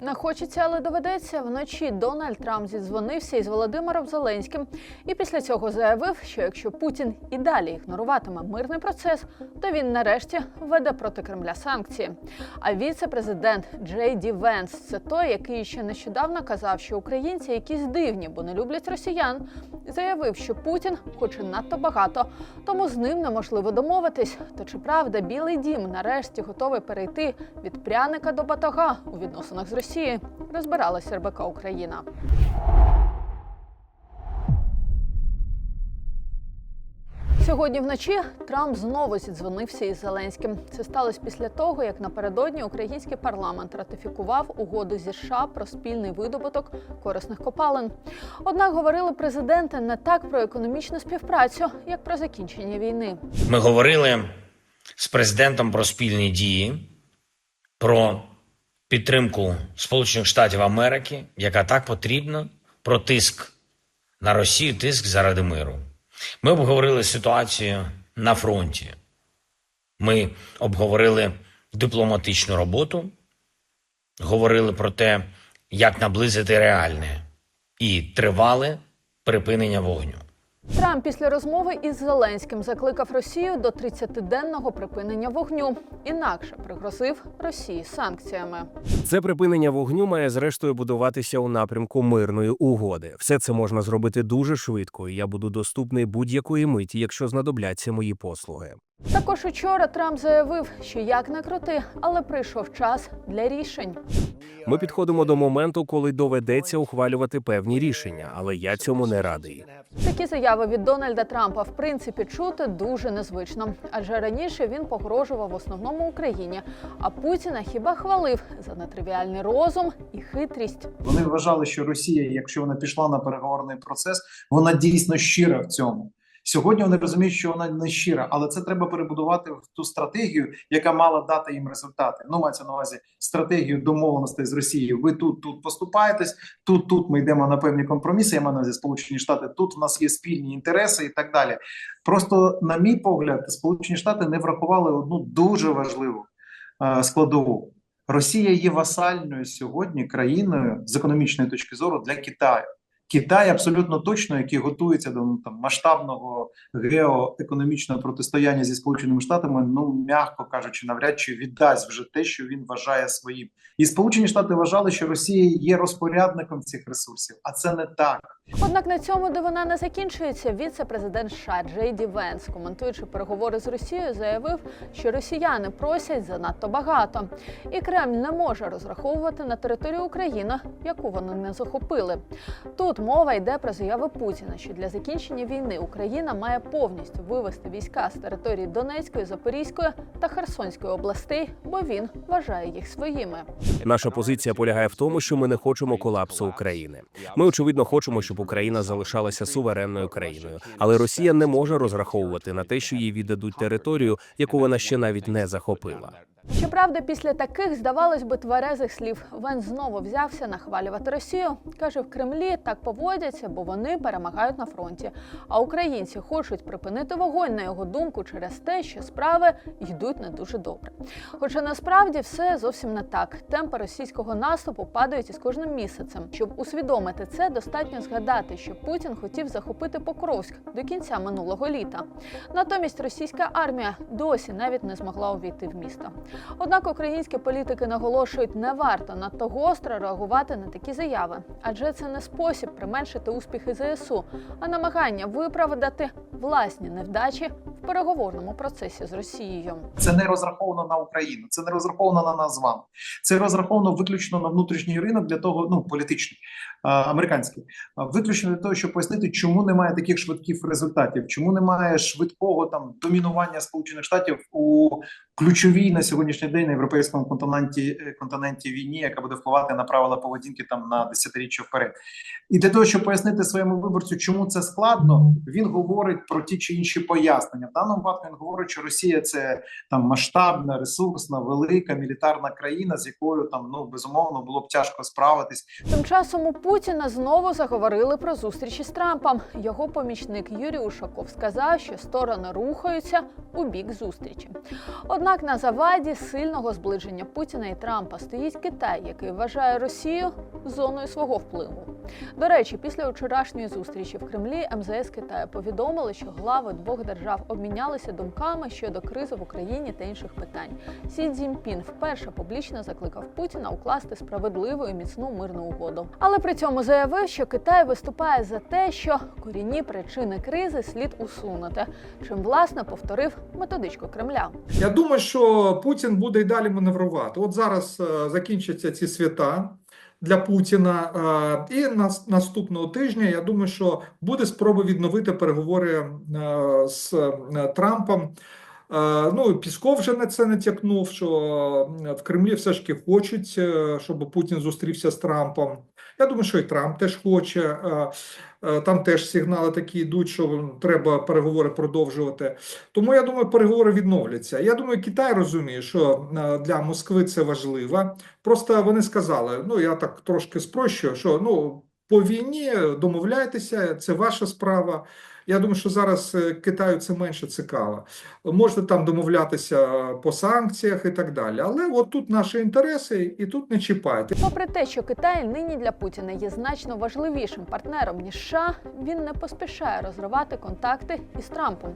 Не хочеться, але доведеться. Вночі Дональд Трамп зідзвонився із Володимиром Зеленським і після цього заявив, що якщо Путін і далі ігноруватиме мирний процес, то він нарешті введе проти Кремля санкції. А віце-президент Джей Ді Венс це той, який ще нещодавно казав, що українці якісь дивні, бо не люблять росіян. Заявив, що Путін хоче надто багато, тому з ним неможливо домовитись. То чи правда Білий Дім нарешті готовий перейти від пряника до батога у відносинах з Росією? Розбиралася РБК Україна. Сьогодні вночі Трамп знову зідзвонився із Зеленським. Це сталося після того, як напередодні український парламент ратифікував угоду зі США про спільний видобуток корисних копалин. Однак говорили президенти не так про економічну співпрацю, як про закінчення війни. Ми говорили з президентом про спільні дії, про підтримку Сполучених Штатів Америки, яка так потрібна, про тиск на Росію, тиск заради миру. Ми обговорили ситуацію на фронті. Ми обговорили дипломатичну роботу, говорили про те, як наблизити реальне і тривале припинення вогню. Трамп після розмови із Зеленським закликав Росію до 30-денного припинення вогню. Інакше пригрозив Росії санкціями. Це припинення вогню має зрештою будуватися у напрямку мирної угоди. Все це можна зробити дуже швидко, і я буду доступний будь-якої миті, якщо знадобляться мої послуги. Також учора Трамп заявив, що як не крути, але прийшов час для рішень. Ми підходимо до моменту, коли доведеться ухвалювати певні рішення, але я цьому не радий. Такі заяви від Дональда Трампа в принципі чути дуже незвично, адже раніше він погрожував в основному Україні, а Путіна хіба хвалив за нетривіальний розум і хитрість. Вони вважали, що Росія, якщо вона пішла на переговорний процес, вона дійсно щира в цьому. Сьогодні вони розуміють, що вона не щира, але це треба перебудувати в ту стратегію, яка мала дати їм результати. Ну, мається на увазі стратегію домовленостей з Росією. Ви тут тут поступаєтесь, тут тут ми йдемо на певні компроміси. Я маю на увазі Сполучені Штати. Тут в нас є спільні інтереси і так далі. Просто, на мій погляд, Сполучені Штати не врахували одну дуже важливу е, складову. Росія є васальною сьогодні країною з економічної точки зору для Китаю. Китай абсолютно точно, який готується до ну, там масштабного геоекономічного протистояння зі сполученими штатами, ну м'яко кажучи, навряд чи віддасть вже те, що він вважає своїм. І Сполучені Штати вважали, що Росія є розпорядником цих ресурсів, а це не так. Однак на цьому дивина не закінчується. Віце-президент США Джей Ді Венс, коментуючи переговори з Росією, заявив, що росіяни просять занадто багато, і Кремль не може розраховувати на територію України, яку вони не захопили. Тут мова йде про заяви Путіна, що для закінчення війни Україна має повністю вивести війська з території Донецької, Запорізької та Херсонської областей, бо він вважає їх своїми. Наша позиція полягає в тому, що ми не хочемо колапсу України. Ми очевидно хочемо, щоб Україна залишалася суверенною країною, але Росія не може розраховувати на те, що їй віддадуть територію, яку вона ще навіть не захопила. Щоправда, після таких, здавалось би, тверезих слів Вен знову взявся нахвалювати Росію. Каже, в Кремлі так поводяться, бо вони перемагають на фронті. А українці хочуть припинити вогонь на його думку через те, що справи йдуть не дуже добре. Хоча насправді все зовсім не так. Темпи російського наступу падають із кожним місяцем. Щоб усвідомити це, достатньо згадати, що Путін хотів захопити Покровськ до кінця минулого літа. Натомість російська армія досі навіть не змогла увійти в місто. Однак українські політики наголошують, не варто надто гостро реагувати на такі заяви, адже це не спосіб применшити успіхи ЗСУ, а намагання виправдати власні невдачі в переговорному процесі з Росією. Це не розраховано на Україну, це не розраховано на нас з вами. Це розраховано виключно на внутрішній ринок для того, ну політичний американський, виключно для того, щоб пояснити, чому немає таких швидких результатів, чому немає швидкого там домінування Сполучених Штатів у ключовій на сьогоднішній день на європейському континенті е, континенті війні, яка буде впливати на правила поведінки там на десятиріччя вперед. І для того, щоб пояснити своєму виборцю, чому це складно, він говорить про ті чи інші пояснення. В даному випадку він говорить, що Росія це там масштабна, ресурсна, велика мілітарна країна, з якою там ну безумовно було б тяжко справитись. Тим часом у Путіна знову заговорили про зустрічі з Трампом. Його помічник Юрій Ушаков сказав, що сторони рухаються у бік зустрічі. Однак Однак на заваді сильного зближення Путіна і Трампа стоїть Китай, який вважає Росію зоною свого впливу. До речі, після вчорашньої зустрічі в Кремлі МЗС Китаю повідомили, що глави двох держав обмінялися думками щодо кризи в Україні та інших питань. Сі Цзіньпін вперше публічно закликав Путіна укласти справедливу і міцну мирну угоду. Але при цьому заявив, що Китай виступає за те, що корінні причини кризи слід усунути, чим власне повторив методичку Кремля. Я думаю, що Путін буде і далі маневрувати. От зараз е, закінчаться ці свята для Путіна, е, і нас, наступного тижня я думаю, що буде спроба відновити переговори е, з е, Трампом. Ну, Пісков вже на це натякнув, що в Кремлі все ж таки хочуть, щоб Путін зустрівся з Трампом. Я думаю, що і Трамп теж хоче. Е, Там теж сигнали такі йдуть, що треба переговори продовжувати. Тому я думаю, переговори відновляться. Я думаю, Китай розуміє, що е, для Москви це важливо. Просто вони сказали: ну я так трошки спрощую, що ну по війні домовляйтеся, це ваша справа. Я думаю, що зараз е, Китаю це менше цікаво. Можете там домовлятися по санкціях і так далі. Але от тут наші інтереси, і тут не чіпайте. Попри те, що Китай нині для Путіна є значно важливішим партнером ніж США, він не поспішає розривати контакти із Трампом.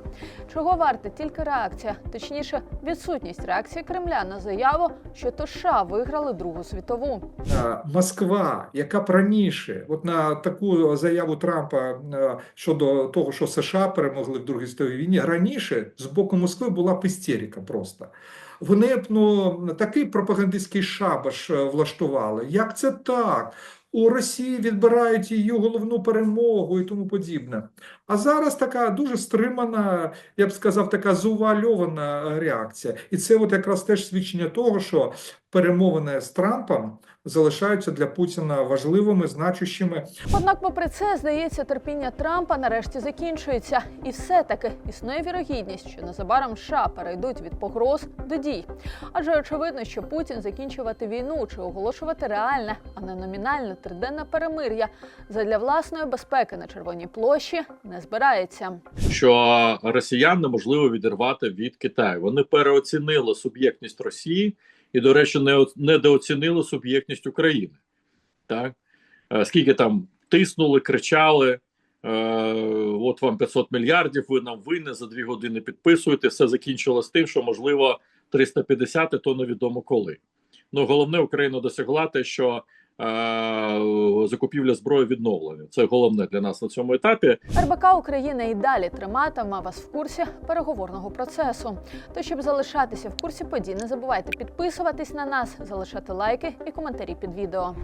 Чого варта тільки реакція, точніше, відсутність реакції Кремля на заяву, що то США виграли Другу світову. Е, Москва, яка б раніше, от на таку заяву Трампа е, щодо того, що США перемогли в Другій світовій війні, раніше з боку Москви була б істерика просто. Вони б ну, такий пропагандистський шабаш е, влаштували. Як це так? У Росії відбирають її головну перемогу і тому подібне. А зараз така дуже стримана, я б сказав, така зувальована е, реакція. І це от якраз теж свідчення того, що перемовини з Трампом залишаються для Путіна важливими, значущими. Однак, попри це, здається, терпіння Трампа нарешті закінчується, і все-таки існує вірогідність, що незабаром США перейдуть від погроз до дій. Адже очевидно, що Путін закінчувати війну чи оголошувати реальне, а не номінальне триденне перемир'я задля власної безпеки на Червоній площі не збирається. що росіян неможливо відірвати від Китаю. Вони переоцінили суб'єктність Росії і, до речі, не недооцінили суб'єктність України. Так Е, скільки там тиснули, кричали. Е, от вам 500 мільярдів, ви нам винні, за дві години підписуєте. Все закінчилось тим, що можливо 350, і то невідомо коли. Ну головне, Україна досягла те, що закупівля зброї відновлення. Це головне для нас на цьому етапі. РБК Україна і далі триматиме вас в курсі переговорного процесу. То щоб залишатися в курсі подій, не забувайте підписуватись на нас, залишати лайки і коментарі під відео.